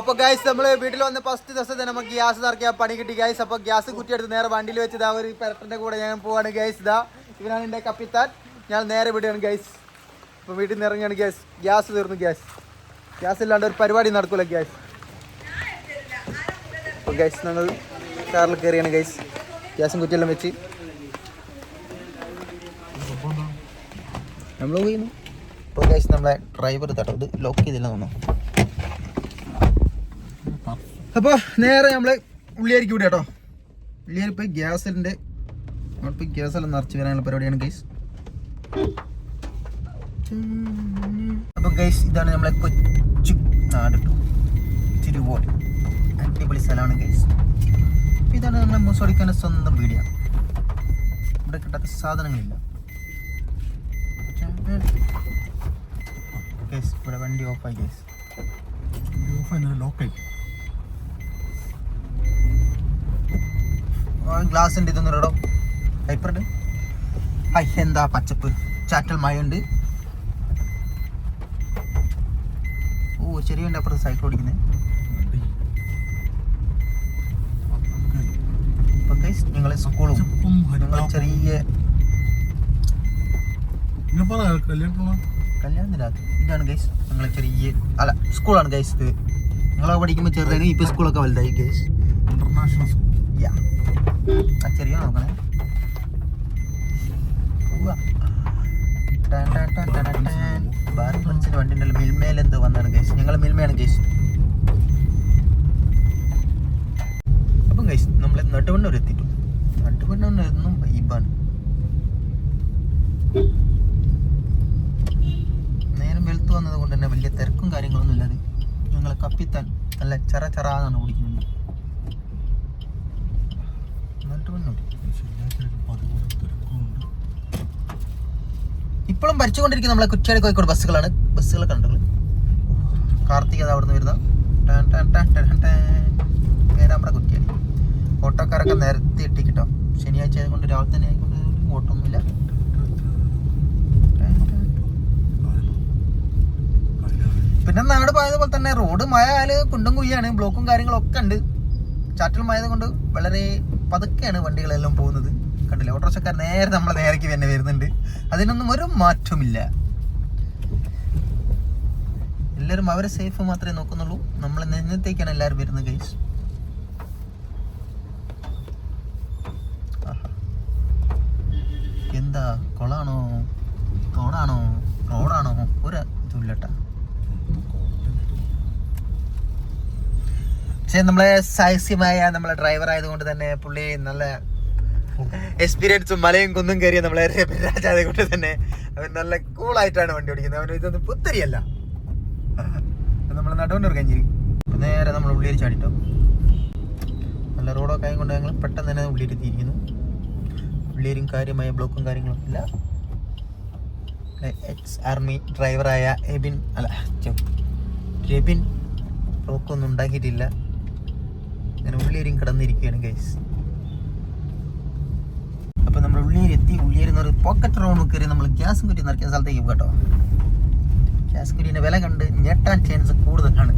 അപ്പൊ ഗൈസ് നമ്മൾ വീട്ടിൽ വന്ന ഫസ്റ്റ് ദിവസത്തെ നമുക്ക് ഗ്യാസ് നിറക്കിയ പണി കിട്ടി ഗൈസ് അപ്പൊ ഗ്യാസ് കുറ്റിയെടുത്ത് നേരെ വണ്ടിയിൽ വെച്ച് ഇതാ ഒരു പെരട്ടന്റെ കൂടെ ഞാൻ പോവാണ് ഗൈസ് ഇതാ ഇവനാണ് എന്റെ കപ്പിത്താൻ. ഞാൻ നേരെ വിടുകയാണ് ഗൈസ് അപ്പൊ വീട്ടിൽ നിന്ന് ഇറങ്ങിയാണ് ഗ്യാസ് ഗ്യാസ് തീർന്നു ഗ്യാസ് ഗ്യാസ് ഇല്ലാണ്ട് ഒരു പരിപാടി നടക്കൂല ഗ്യാസ് അപ്പൊ ഗൈസ് ഞങ്ങൾ കാറിൽ കയറിയാണ് ഗൈസ് ഗ്യാസും കുറ്റിയെല്ലാം വെച്ച്. നമ്മൾ ഇപ്പോൾ ഗൈസ് നമ്മളെ ഡ്രൈവർ തട്ടോ ഇത് ലോക്ക് ചെയ്തില്ല തോന്നുന്നു. അപ്പോൾ നേരെ നമ്മൾ ഉള്ളിയായിരിക്കും കൂടി കേട്ടോ. ഉള്ളിയാരി പോയി ഗ്യാസിന്റെ ഇപ്പോൾ ഗ്യാസ് എല്ലാം നിറച്ച് വരാനുള്ള പരിപാടിയാണ് ഗൈസ് അപ്പോൾ ഗൈസ് ഇതാണ് നമ്മളെ കൊച്ചു നാട് തിരുവോൾ അടിപൊളി സ്ഥലമാണ് ഗൈസ് ഇതാണ് നമ്മളെ മുസോടിക്കാന്റെ സ്വന്തം വീടിയാണ് ഇവിടെ കിട്ടാത്ത സാധനങ്ങളില്ല. ഗൈസ് ഇവിടെ വണ്ടി ഓഫായി ഗൈസ് ഓഫായി ലോക്കായി ഗ്ലാസ് ഉണ്ട് ഇതൊന്നും ഇടോ. ഹൈപ്പറുണ്ട് ഹൈ എന്താ പച്ചപ്പ്? ചാറ്റൽ മഴയുണ്ട്. ഓ ചെറിയ അപ്പുറത്ത് സൈക്കിൾ ഓടിക്കുന്നത് നിങ്ങളെ സ്കൂളും നിങ്ങൾ ചെറിയ കല്യാണത്തിനകത്ത് ഇതാണ് ഗൈസ് നിങ്ങളെ ചെറിയ അല്ല സ്കൂളാണ് ഗൈസ് ഇത്. നിങ്ങളെ പഠിക്കുമ്പോൾ ചെറുതായിരുന്നു ഇപ്പൊ സ്കൂളൊക്കെ വലുതായി ഗൈസ് ഇന്റർനാഷണൽ സ്കൂൾ യാ ചെറിയ നോക്കണേ? വന്നാണ് നമ്മൾ വൈബാണ് നേരം വെളുത്ത് വന്നത് കൊണ്ട് തന്നെ വലിയ തിരക്കും കാര്യങ്ങളൊന്നും ഇല്ലാതെ ഞങ്ങൾ കപ്പിത്താൻ നല്ല ചറ ചറാന്നാണ് ഓടിക്കുന്നത്. ഇപ്പോഴും ഭരിച്ചുകൊണ്ടിരിക്കുന്ന നമ്മളെ കുറ്റിയാടി കോഴിക്കോട് ബസ്സുകളാണ്. ബസ്സുകൾ കണ്ടു കാർത്തിക് അത് അവിടുന്ന് വരുന്ന. പേരാമ്പ്ര കുറ്റിയാടി. ഓട്ടോക്കാരൊക്കെ നിരത്തി ഇട്ടിക്കിട്ടോ. ശനിയാഴ്ച ആയതുകൊണ്ട് രാവിലെ തന്നെ ആയതുകൊണ്ട് ഓട്ടമൊന്നുമില്ല. പിന്നെ നാട് പോയതുപോലെ തന്നെ റോഡ് മഴ ആയാൽ കുണ്ടും കുഴിയാണ്. ബ്ലോക്കും കാര്യങ്ങളൊക്കെ ഉണ്ട്. ചാറ്റൽ മഴയത് കൊണ്ട് വളരെ പതുക്കെയാണ് വണ്ടികളെല്ലാം പോകുന്നത്. കണ്ടില്ല? ഓട്ടോറിക്ഷക്കാർ നേരെ നമ്മളെ നേരേക്ക് തന്നെ വരുന്നുണ്ട്. അതിനൊന്നും ഒരു മാറ്റമില്ല എല്ലാവരും അവരെ സേഫ് മാത്രമേ നോക്കുന്നുള്ളൂ. നമ്മൾ നിന്നത്തേക്കാണ് എല്ലാവരും വരുന്നത് ഗൈസ് എന്താ? കൊളാണോ തോടാണോ? റോഡാണോ? ഒരു പക്ഷെ നമ്മളെ സാഹസ്യമായ നമ്മളെ ഡ്രൈവർ ആയതുകൊണ്ട് തന്നെ പുള്ളി നല്ല എക്സ്പീരിയൻസും മലയും കുന്നും കയറിയ നമ്മളെ രാജാതെ കൊണ്ട് തന്നെ അവൻ നല്ല കൂളായിട്ടാണ് വണ്ടി ഓടിക്കുന്നത്. അവന് ഇതൊന്നും പുത്തരിയല്ല. നമ്മൾ നടുവണ്ണൂർ കഞ്ഞിരി. നേരെ നമ്മൾ ഉള്ളിയിൽ ചാടിട്ടോ. നല്ല റോഡൊക്കെ ആയതുകൊണ്ട് ഞങ്ങൾ പെട്ടെന്ന് തന്നെ ഉള്ളിയിൽ എത്തിയിരിക്കുന്നു ഉള്ളിയിലും കാര്യമായ ബ്ലോക്കും കാര്യങ്ങളും ഇല്ല. എക്സ് ആർമി ഡ്രൈവറായ എബിൻ അല്ല രബിൻ ബ്ലോക്കൊന്നും ഉണ്ടാക്കിയിട്ടില്ല. അങ്ങനെ ഉള്ളിയേരും കിടന്നിരിക്കുകയാണ് ഗൈസ് അപ്പൊ നമ്മൾ ഉള്ളിയേരി എത്തി. ഉള്ളിയേരി എന്ന് പറയുന്നത് പോക്കറ്റ് റൗണ്ട് കയറി നമ്മൾ ഗ്യാസ് കുറ്റി നിറയ്ക്കുന്ന സ്ഥലത്തേക്ക് കേട്ടോ. ഗ്യാസ് കുറ്റീന്റെ വില കണ്ട് ഞെട്ടാൻ ചാൻസ് കൂടുതലാണ്.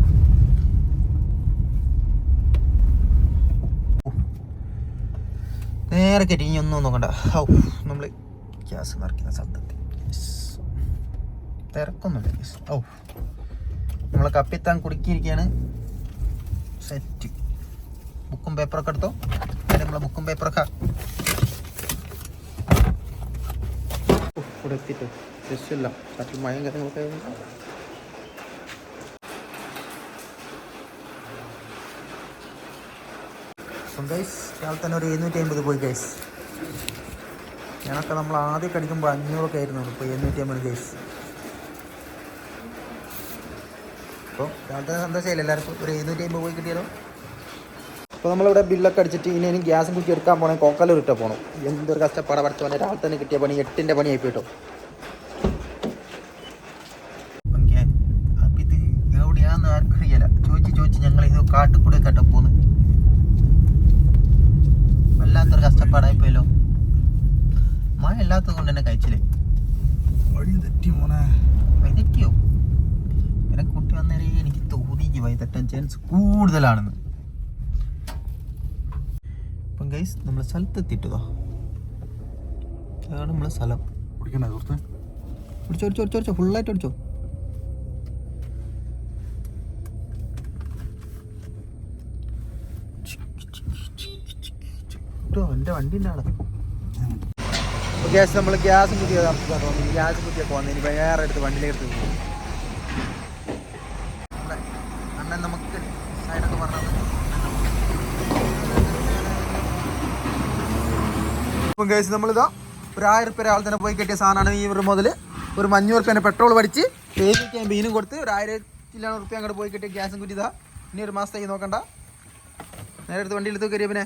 നേരെ കയറ്റി ഇനി ഒന്നും നോക്കണ്ട. ഔ നമ്മൾ ഗ്യാസ് നിറയ്ക്കുന്ന സ്ഥലത്തെത്തി. തിരക്കൊന്നുമില്ല ഔ. നമ്മളെ കപ്പിത്താൻ കുടുക്കിയിരിക്കുകയാണ്. സെറ്റ് ബുക്കും പേപ്പറൊക്കെ എടുത്തോ? നമ്മൾ നമ്മളെ ബുക്കും പേപ്പറൊക്കെ. ഇവിടെ എത്തിയിട്ട് രക്ഷയില്ല ചാറ്റിൽ മഴയും കാര്യങ്ങളൊക്കെ. അപ്പം ഗൈസ് ഇയാൾ തന്നെ ഒരു എഴുന്നൂറ്റി അമ്പത് പോയി ഗൈസ് ഞാനൊക്കെ നമ്മൾ ആദ്യം കടിക്കുമ്പോൾ അഞ്ഞൂറൊക്കെ ആയിരുന്നു. ഇപ്പോൾ എഴുന്നൂറ്റി അമ്പത് ഗൈസ് അപ്പോൾ രാവിലത്തെ സന്തോഷമില്ല എല്ലാവർക്കും? ഒരു എഴുന്നൂറ്റി അമ്പത് പോയി കിട്ടിയാലോ? അപ്പോൾ നമ്മളിവിടെ ബില്ലൊക്കെ അടിച്ചിട്ട് ഇനി ഇനി ഗ്യാസും കുറ്റി എടുക്കാൻ പോകണേ കോക്കലൂർ ഇട്ട പോകണം എന്തൊരു കഷ്ടപ്പാട പഠിച്ചു പോകണേ രാവിലെ തന്നെ കിട്ടിയ പണി എട്ടിന്റെ പണി ആയിപ്പോട്ടോ അപ്പം ഇത് എവിടെയാന്ന് ആർക്കും അറിയില്ല. ചോദിച്ച് ചോദിച്ച് ഞങ്ങൾ ഇത് കാട്ടുകൂടെ കേട്ടോ പോന്ന്. വല്ലാത്തൊരു കഷ്ടപ്പാടായിപ്പോയല്ലോ മഴ ഇല്ലാത്തത് കൊണ്ട് തന്നെ കഴിച്ചില്ലേ? വഴി തെറ്റി മോനെ. കൂട്ടി വന്നേരേ എനിക്ക് തോന്നിയോ വഴി തെറ്റാൻ ചാൻസ് കൂടുതലാണെന്ന്. ഗൈസ് നമ്മൾ സ്ഥലത്തെത്തിയിട്ടതാ അതാണ് നമ്മളെ സ്ഥലം. കുടിക്കണേ സുഹൃത്ത്? ഒടിച്ചോ ഒടിച്ചോ ഒടിച്ചോ ഒടിച്ചോ ഫുള്ളായിട്ട് ഒടിച്ചോ എന്റെ വണ്ടി ഉണ്ടാണ് ഗ്യാസ് നമ്മൾ ഗ്യാസ് കുത്തിയതാണ് ഗ്യാസ് കുത്തിയൊക്കെ വന്നു. ഇനി വേറെ എടുത്ത് വണ്ടിയിലെടുത്ത് പോകും. ഇപ്പം കേസ് നമ്മളിതാ ഒരു ആയിരം റുപ്യ രാവിലെ തന്നെ പോയി കിട്ടിയ സാധനമാണ് ഈ ഒരു മുതൽ ഒരു അഞ്ഞൂറ് റുപ്യേന്റെ പെട്രോൾ പഠിച്ച് പേരിക്കാൻ ബീനും കൊടുത്ത് ഒരു ആയിരത്തിലാണ് റുപ്യ അങ്ങോട്ട് പോയി കിട്ടിയ ഗ്യാസും കുറ്റി ഇതാ ഇനി ഒരു മാസത്തേക്ക് നോക്കണ്ട. നേരെ എടുത്ത് വണ്ടിയിലെടുത്ത് കയറിയ പിന്നെ